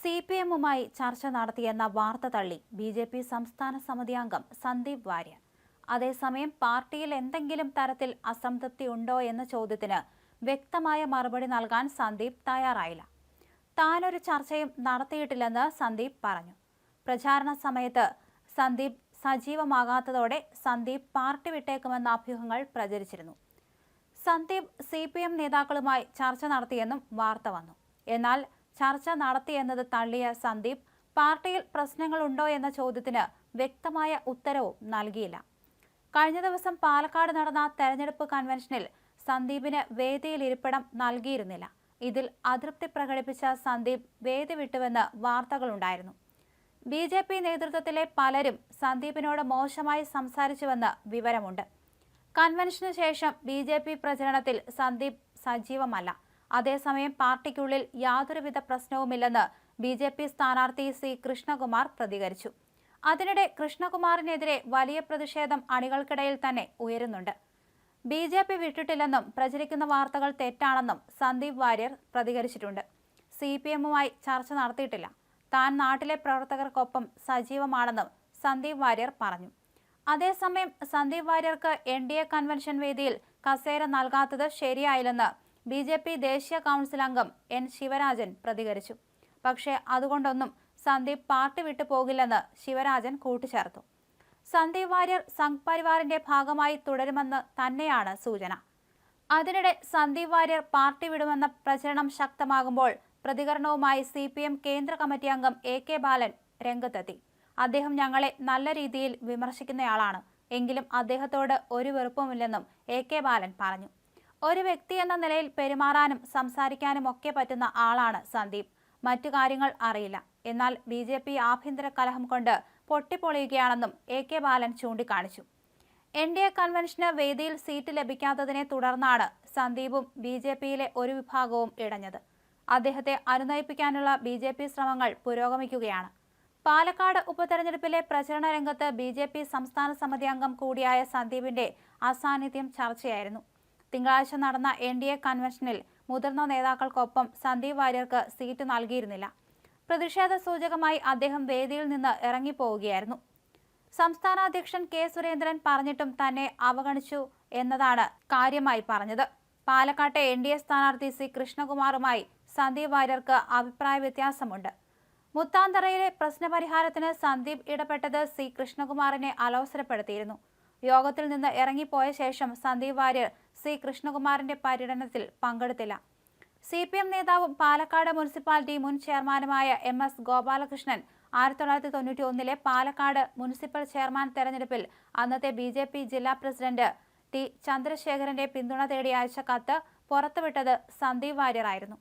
C P എമ്മുമായി ചർച്ച നടത്തിയെന്ന വാർത്ത തള്ളി ബി ജെ പി സംസ്ഥാന സമിതി അംഗം സന്ദീപ് വാര്യർ. അതേസമയം പാർട്ടിയിൽ എന്തെങ്കിലും തരത്തിൽ അസംതൃപ്തി ഉണ്ടോ എന്ന ചോദ്യത്തിന് വ്യക്തമായ മറുപടി നൽകാൻ സന്ദീപ് തയ്യാറായില്ല. താനൊരു ചർച്ചയും നടത്തിയിട്ടില്ലെന്ന് സന്ദീപ് പറഞ്ഞു. പ്രചാരണ സമയത്ത് സന്ദീപ് സജീവമാകാത്തതോടെ സന്ദീപ് പാർട്ടി വിട്ടേക്കുമെന്ന അഭ്യൂഹങ്ങൾ പ്രചരിച്ചിരുന്നു. സന്ദീപ് സി പി എം നേതാക്കളുമായി ചർച്ച നടത്തിയെന്നും വാർത്ത വന്നു. എന്നാൽ ചർച്ച നടത്തിയെന്നത് തള്ളിയ സന്ദീപ് പാർട്ടിയിൽ പ്രശ്നങ്ങളുണ്ടോ എന്ന ചോദ്യത്തിന് വ്യക്തമായ ഉത്തരവും നൽകിയില്ല. കഴിഞ്ഞ ദിവസം പാലക്കാട് നടന്ന തെരഞ്ഞെടുപ്പ് കൺവെൻഷനിൽ സന്ദീപിന് വേദിയിൽ ഇരിപ്പിടം നൽകിയിരുന്നില്ല. ഇതിൽ അതൃപ്തി പ്രകടിപ്പിച്ച സന്ദീപ് വേദി വിട്ടുവെന്ന് വാർത്തകളുണ്ടായിരുന്നു. ബി ജെ പി നേതൃത്വത്തിലെ പലരും സന്ദീപിനോട് മോശമായി സംസാരിച്ചുവെന്ന് വിവരമുണ്ട്. കൺവെൻഷന് ശേഷം ബി ജെ പി പ്രചരണത്തിൽ സന്ദീപ് സജീവമല്ല. അതേസമയം പാർട്ടിക്കുള്ളിൽ യാതൊരുവിധ പ്രശ്നവുമില്ലെന്ന് ബി ജെ പി സ്ഥാനാർത്ഥി സി കൃഷ്ണകുമാർ പ്രതികരിച്ചു. അതിനിടെ കൃഷ്ണകുമാറിനെതിരെ വലിയ പ്രതിഷേധം അണികൾക്കിടയിൽ തന്നെ ഉയരുന്നുണ്ട്. ബി ജെ പി വിട്ടിട്ടില്ലെന്നും പ്രചരിക്കുന്ന വാർത്തകൾ തെറ്റാണെന്നും സന്ദീപ് വാര്യർ പ്രതികരിച്ചിട്ടുണ്ട്. സി പി എമ്മുമായി ചർച്ച നടത്തിയിട്ടില്ല. താൻ നാട്ടിലെ പ്രവർത്തകർക്കൊപ്പം സജീവമാണെന്നും സന്ദീപ് വാര്യർ പറഞ്ഞു. അതേസമയം സന്ദീപ് വാര്യർക്ക് എൻ ഡി എ കൺവെൻഷൻ വേദിയിൽ കസേര നൽകാത്തത് ശരിയായില്ലെന്ന് ബി ജെ പി ദേശീയ കൗൺസിൽ അംഗം എൻ ശിവരാജൻ പ്രതികരിച്ചു. പക്ഷേ അതുകൊണ്ടൊന്നും സന്ദീപ് പാർട്ടി വിട്ടു പോകില്ലെന്ന് ശിവരാജൻ കൂട്ടിച്ചേർത്തു. സന്ദീപ് വാര്യർ സംഘ് പരിവാറിന്റെ ഭാഗമായി തുടരുമെന്ന് തന്നെയാണ് സൂചന. അതിനിടെ സന്ദീപ് വാര്യർ പാർട്ടി വിടുമെന്ന പ്രചരണം ശക്തമാകുമ്പോൾ പ്രതികരണവുമായി സി പി എം കേന്ദ്ര കമ്മിറ്റി അംഗം എ കെ ബാലൻ രംഗത്തെത്തി. അദ്ദേഹം ഞങ്ങളെ നല്ല രീതിയിൽ വിമർശിക്കുന്നയാളാണ്. എങ്കിലും അദ്ദേഹത്തോട് ഒരു വെറുപ്പുമില്ലെന്നും എ കെ ബാലൻ പറഞ്ഞു. ഒരു വ്യക്തി എന്ന നിലയിൽ പെരുമാറാനും സംസാരിക്കാനും ഒക്കെ പറ്റുന്ന ആളാണ് സന്ദീപ്. മറ്റു കാര്യങ്ങൾ അറിയില്ല. എന്നാൽ ബി ജെ പി ആഭ്യന്തര കലഹം കൊണ്ട് പൊട്ടിപ്പൊളിയുകയാണെന്നും എ കെ ബാലൻ ചൂണ്ടിക്കാണിച്ചു. എൻ ഡി എ കൺവെൻഷന് വേദിയിൽ സീറ്റ് ലഭിക്കാത്തതിനെ തുടർന്നാണ് സന്ദീപും ബി ജെ പിയിലെ ഒരു വിഭാഗവും ഇടഞ്ഞത്. അദ്ദേഹത്തെ അനുനയിപ്പിക്കാനുള്ള ബി ജെ പി ശ്രമങ്ങൾ പുരോഗമിക്കുകയാണ്. പാലക്കാട് ഉപതെരഞ്ഞെടുപ്പിലെ പ്രചരണ രംഗത്ത് ബി ജെ പി സംസ്ഥാന സമിതി അംഗം കൂടിയായ സന്ദീപിന്റെ അസാന്നിധ്യം ചർച്ചയായിരുന്നു. തിങ്കളാഴ്ച നടന്ന എൻ ഡി എ കൺവെൻഷനിൽ മുതിർന്ന നേതാക്കൾക്കൊപ്പം സന്ദീപ് വാര്യർക്ക് സീറ്റ് നൽകിയിരുന്നില്ല. പ്രതിഷേധ സൂചകമായി അദ്ദേഹം വേദിയിൽ നിന്ന് ഇറങ്ങിപ്പോവുകയായിരുന്നു. സംസ്ഥാന അധ്യക്ഷൻ കെ സുരേന്ദ്രൻ പറഞ്ഞിട്ടും തന്നെ അവഗണിച്ചു എന്നതാണ് കാര്യമായി പറഞ്ഞത്. പാലക്കാട്ടെ എൻ ഡി എ സ്ഥാനാർത്ഥി സി കൃഷ്ണകുമാറുമായി സന്ദീപ് വാര്യർക്ക് അഭിപ്രായ വ്യത്യാസമുണ്ട്. മുത്താന്തറയിലെ പ്രശ്നപരിഹാരത്തിന് സന്ദീപ് ഇടപെട്ടത് സി കൃഷ്ണകുമാറിനെ അലോസരപ്പെടുത്തിയിരുന്നു. യോഗത്തിൽ നിന്ന് ഇറങ്ങിപ്പോയ ശേഷം സന്ദീപ് വാര്യർ സി കൃഷ്ണകുമാറിന്റെ പര്യടനത്തിൽ പങ്കെടുത്തില്ല. സി പി എം നേതാവും പാലക്കാട് മുനിസിപ്പാലിറ്റി മുൻ ചെയർമാനുമായ എം എസ് ഗോപാലകൃഷ്ണൻ ആയിരത്തി തൊള്ളായിരത്തി തൊണ്ണൂറ്റി ഒന്നിലെ പാലക്കാട് മുനിസിപ്പൽ ചെയർമാൻ തെരഞ്ഞെടുപ്പിൽ അന്നത്തെ ബി ജെ പി ജില്ലാ പ്രസിഡന്റ് ടി ചന്ദ്രശേഖരന്റെ പിന്തുണ തേടി അയച്ച കത്ത് പുറത്തുവിട്ടത് സന്ദീപ് വാര്യർ ആയിരുന്നു.